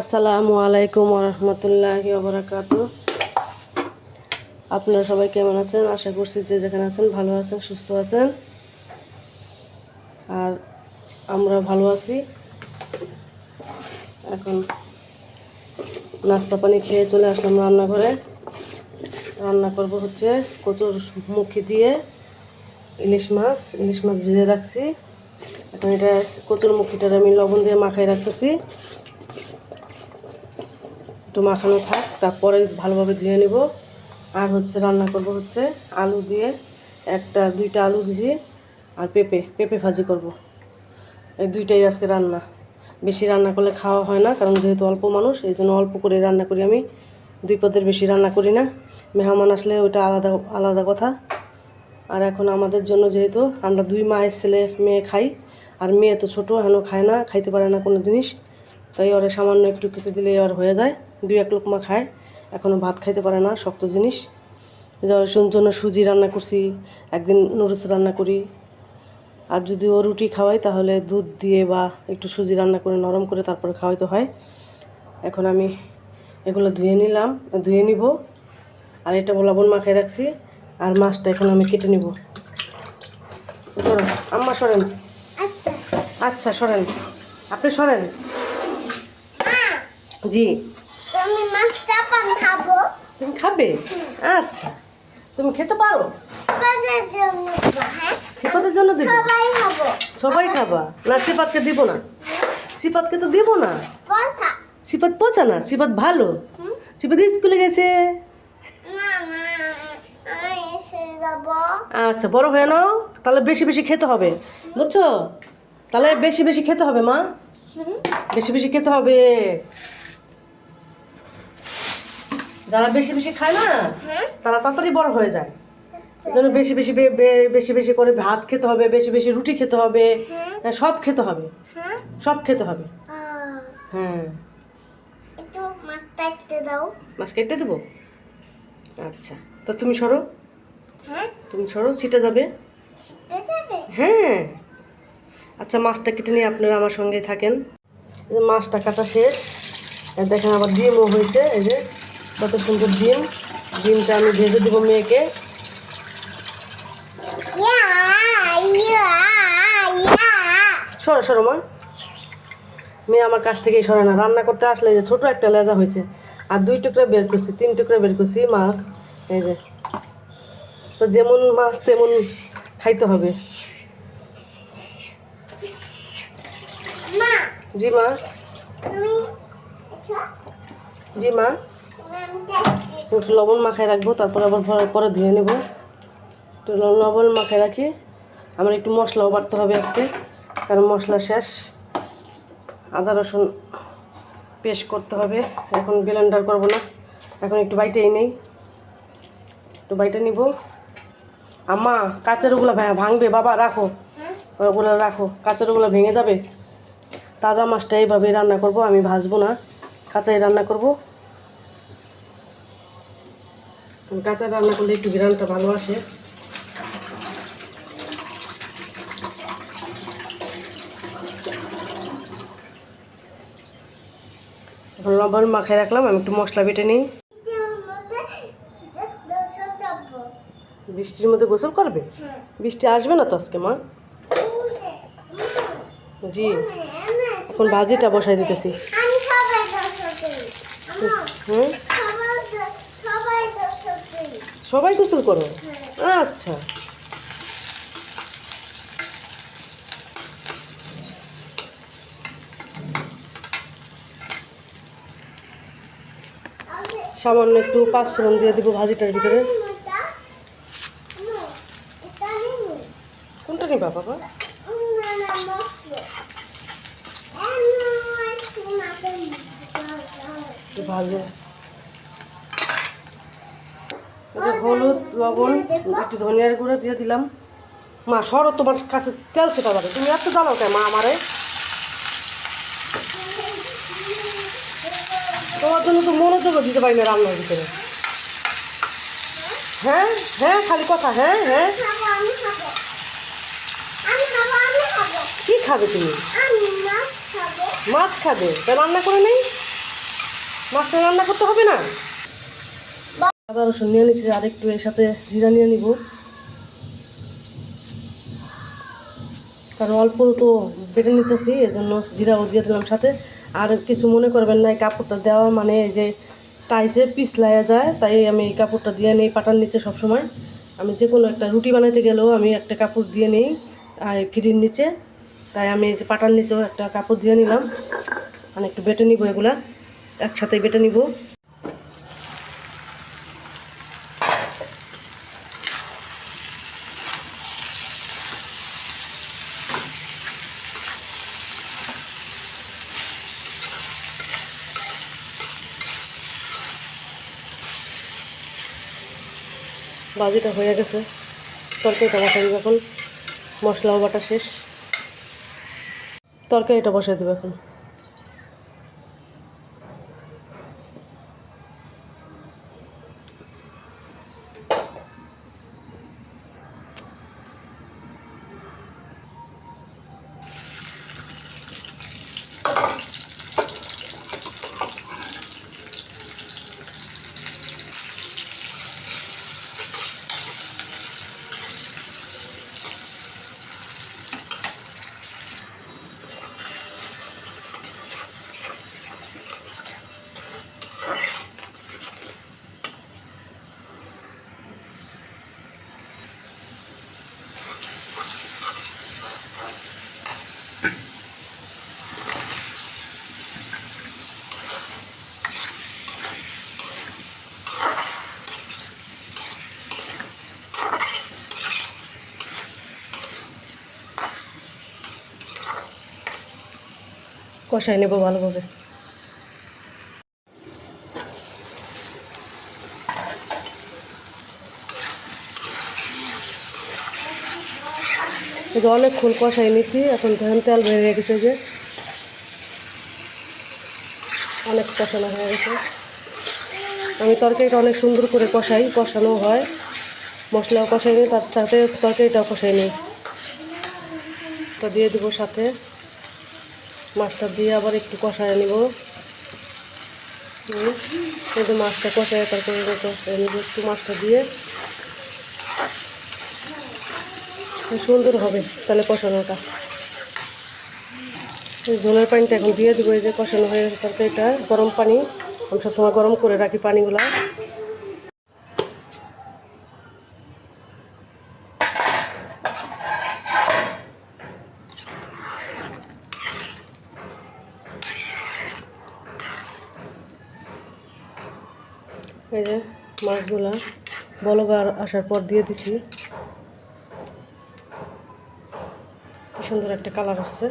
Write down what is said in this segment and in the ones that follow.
আসসালামু আলাইকুম রহমতুল্লাহি ওবরাকাত। আপনারা সবাই কেমন আছেন? আশা করছি যে যেখানে আছেন ভালো আছেন, সুস্থ আছেন। আর আমরা ভালো আছি। এখন নাস্তা পানি খেয়ে চলে আসলাম রান্নাঘরে। রান্না করব হচ্ছে কচুর মুখি দিয়ে ইলিশ মাছ ইলিশ মাছ ভেজে রাখছি। এখন এটা কচুর মুখিটার আমি লবণ দিয়ে মাখাই রাখতেছি। একটু মাখানো থাক, তারপরে ভালোভাবে ধুয়ে নিব। আর হচ্ছে রান্না করব হচ্ছে আলু দিয়ে একটা, দুইটা আলু দিয়েছি আর পেঁপে পেঁপে ভাজি করব। এই দুইটাই আজকে রান্না। বেশি রান্না করলে খাওয়া হয় না, কারণ যেহেতু অল্প মানুষ, এই জন্য অল্প করে রান্না করি আমি। দুই পদের বেশি রান্না করি না। মেহমান আসলে ওটা আলাদা আলাদা কথা। আর এখন আমাদের জন্য যেহেতু আমরা দুই মায়ের ছেলে, মেয়ে খাই, আর মেয়ে তো ছোটো এখনও খায় না, খাইতে পারে না কোনো জিনিস। তাই ওরে সামান্য একটু কিছু দিলে ওর হয়ে যায়। দুই এক লোকমা খায়। এখনও ভাত খাইতে পারে না শক্ত জিনিস। ওর জন্য সুজি রান্না করছি একদিন নুডলস রান্না করি। আর যদি ও রুটি খাওয়াই তাহলে দুধ দিয়ে বা একটু সুজি রান্না করে নরম করে তারপরে খাওয়াইতে হয়। এখন আমি এগুলো ধুয়ে নিলাম ধুয়ে নিব। আর এটা লবণ মাখায় রাখছি আর মাছটা এখন আমি কেটে নিব। সরেন আম্মা সরেন। আচ্ছা। আচ্ছা সরেন। আপনি সরেন? জি তুমি মাছ চাপান খাব তুমি খাবে? আচ্ছা। তুমি খেতে পারো? সিপাদের জন্য হ্যাঁ? সিপাতের জন্য দিব? সবাই খাবা। না সিপাতকে দিব না। সিপাতকে তো দিব না। সিপাত পচা না সিপাত ভালো। সিপাত স্কুলে গেছে? আচ্ছা বড় হয়ে নাও। তাহলে বেশি বেশি খেতে হবে। বুঝছ? তাহলে বেশি বেশি খেতে হবে মা। বেশি বেশি খেতে হবে। যারা বেশি বেশি খায় না তারা তাড়াতাড়ি বড় হয়ে যায়। জন্য বেশি বেশি বেশি বেশি করে ভাত খেতে হবে বেশি বেশি রুটি খেতে হবে সব খেতে হবে। সব খেতে হবে। হ্যাঁ। মাছ কেটে দেবো? আচ্ছা। তো তুমি সরো। হ্যাঁ তুমি সরো ছিটে যাবে। হ্যাঁ। আচ্ছা মাছটা কেটে নিয়ে আপনারা আমার সঙ্গেই থাকেন। মাছটা কাটা শেষ। দেখেন আবার ডিমও হয়েছে এই যে। কত সুন্দর ডিম? ডিমটা আমি ভেজে দেবো মেয়েকে। সরো সরো মা। মেয়ে আমার কাছ থেকেই সরে না। রান্না করতে আসলে যে ছোটো একটা লেজা হয়েছে। আর দুই টুকরা বের করছি, তিন টুকরা বের করছি, মাছ। এই যে। তো যেমন মাছ তেমন খাইতে হবে। জি মা। জি মা। একটু লবণ মাখায় রাখব, তারপর আবার পরে- ধুয়ে নেব। একটু লবণ মাখায় রাখি। আমার একটু মশলাও বাড়তে হবে আজকে, কারণ মশলা শেষ। আদা, রসুন পেস্ট করতে হবে। এখন ব্লেন্ডার করব না। এখন একটু বাইটেই নেই। একটু বাইটে নিব। আম্মা কাঁচের ওগুলো ভাঙবে, বাবা, রাখো। ওগুলো রাখো। কাঁচের ওগুলো ভেঙে যাবে। তাজা মাছটা এইভাবেই রান্না করব, আমি ভাজবো না। কাঁচাই রান্না করব। কাঁচা রান্না করলে একটু গ্রানটা ভালো আসে। লবণ মাখায় রাখলাম আমি একটু মশলা বেটে নিই। বৃষ্টির মধ্যে গোসল করবে? হ্যাঁ। বৃষ্টি আসবে না তো আজকে মা? জি। এখন ভাজিটা বসাই দিতেছি। হুম সবাই সবাই দশ দিই সবাই গোসল করো? আচ্ছা। সামান্য একটু পাঁচফোড়ন দিয়ে দিব ভাজিটার ভিতরে। কোনটা নিবা বাবা? হলুদ, লবণ, একটু ধনিয়ার গুঁড়ো দিয়ে দিলাম। মা, সরো তোমার কাছে তেল সেটা যাবে তুমি এত জানো কে মা আমারে? তোমার জন্য তো মনোযোগও দিতে পারি না রান্নার ভিতরে। হ্যাঁ হ্যাঁ খালি কথা হ্যাঁ হ্যাঁ। কি খাবে তুমি? মাছ খাবে। তা রান্না করে নেই? মাছটা রান্না করতে হবে না? আদা রসুন নিয়ে নিচ্ছি আর একটু এর সাথে জিরা নিয়ে নিব। কারণ অল্প তো বেটে নিতেছি, এজন্য জিরাও দিয়ে দিলাম সাথে। আর কিছু মনে করবেন না, এই কাপড়টা দেওয়া মানে এই যে টাইসে পিছলাইয়া যায়, তাই আমি এই কাপড়টা দিয়ে নিই পাটার নিচে সবসময়। আমি যে কোনো একটা রুটি বানাইতে গেলেও আমি একটা কাপড় দিয়ে নিই ফিরির নিচে। তাই আমি এই যে পাটার নিচেও একটা কাপড় দিয়ে নিলাম। মানে একটু বেটে নিব এগুলা, একসাথে বেটে নিব। বাজিটা হয়ে গেছে। তরকারিটা বসাই দেবো এখন। মশলাও বাটা শেষ। তরকারিটা বসাই দেবো এখন। কষাই নেব ভালোভাবে। যে অনেকক্ষণ কষাই নিছি, এখন ধান তেল বেরিয়ে গেছে যে। অনেক কষানো হয়ে গেছে। আমি তরকারিটা অনেক সুন্দর করে কষাই, কষানো হয়। মশলাও কষাই নিই তার সাথে তরকারিটাও কষাই নিই তো দিয়ে দেবো সাথে। মাছটা দিয়ে আবার একটু কষায় নিব। যে মাছটা কষায় তারপরে কষায় নিব একটু মাছটা দিয়ে। সুন্দর হবে তাহলে কষানোটা ঝোলের পানিটা এখন দিয়ে দেবো, এই যে কষানো হয়ে গেছে তারপরে এটা গরম পানি, আমি সবসময় গরম করে রাখি পানিগুলা। এই যে মাছগুলা বলবার আসার পর দিয়ে দিছি। সুন্দর একটা কালার আসছে।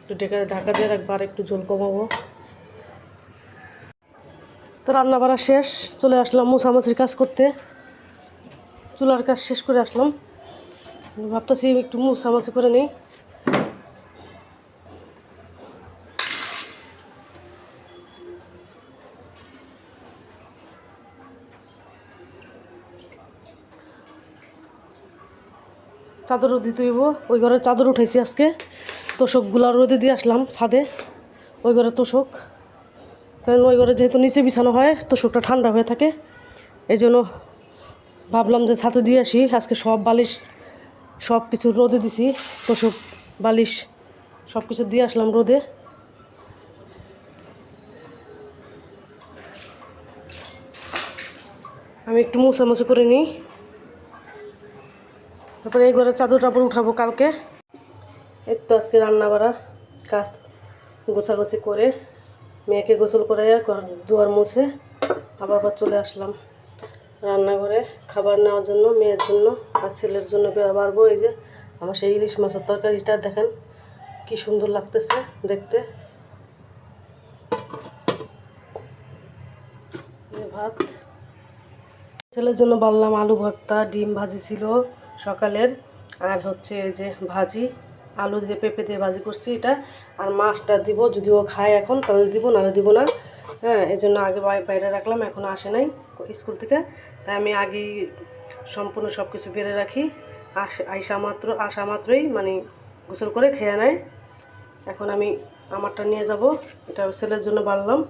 একটু ঢেকে ঢাকা দিয়ে রাখব আর একটু জল কমাবো। তো রান্না বাড়া শেষ, চলে আসলাম মোছামুছির কাজ করতে। চুলার কাজ শেষ করে আসলাম। ভাবতেছি একটু মোছামুছি করে নিই। চাদরও দিতে হইব ওই ঘরে চাদর উঠাইছি আজকে। তোষকগুলা রোদে দিয়ে আসলাম ছাদে। ওই ঘরে তোষক। কারণ ওই ঘরে যেহেতু নিচে বিছানো হয়, তোষকটা ঠান্ডা হয়ে থাকে। এই জন্য ভাবলাম যে ছাদে দিয়ে আসি। আজকে সব বালিশ, সব কিছু রোদে দিছি। তোষক, বালিশ, সব কিছু দিয়ে আসলাম রোদে। আমি একটু মুছামুছি করে নিই। তারপরে এই ঘরের চাদর টাদর উঠাবো কালকে। এই তো আজকে রান্না বাড়া কাজ গোছাগুছি করে মেয়েকে গোসল করে ঘর দুয়ার মুছে আবার আবার চলে আসলাম রান্নাঘরে। খাবার নেওয়ার জন্য, মেয়ের জন্য আর ছেলের জন্য বাড়বো। এই যে আমার সেই ইলিশ মাছের তরকারিটা, দেখেন কি সুন্দর লাগতেছে দেখতে। ভাত। ছেলের জন্য বললাম আলু ভর্তা, ডিম ভাজি ছিল। সকালের, আর হচ্ছে যে ভাজি, আলু দিয়ে পেঁপে দিয়ে ভাজি করছি এটা, আর মাছটা দিব, যদি ও খায় এখন, তাহলে দিব, নাহলে দিব না। হ্যাঁ এই জন্য আগে বাইরে রাখলাম, এখন আসে নাই স্কুল থেকে। তাই আমি আগেই সম্পূর্ণ সব কিছু বেড়ে রাখি। আসে আইসা মাত্র আসা মাত্রই মানে গোসল করে খেয়ে নেয়। এখন আমি আমারটা নিয়ে যাব, এটা ছেলের জন্য বাড়লাম।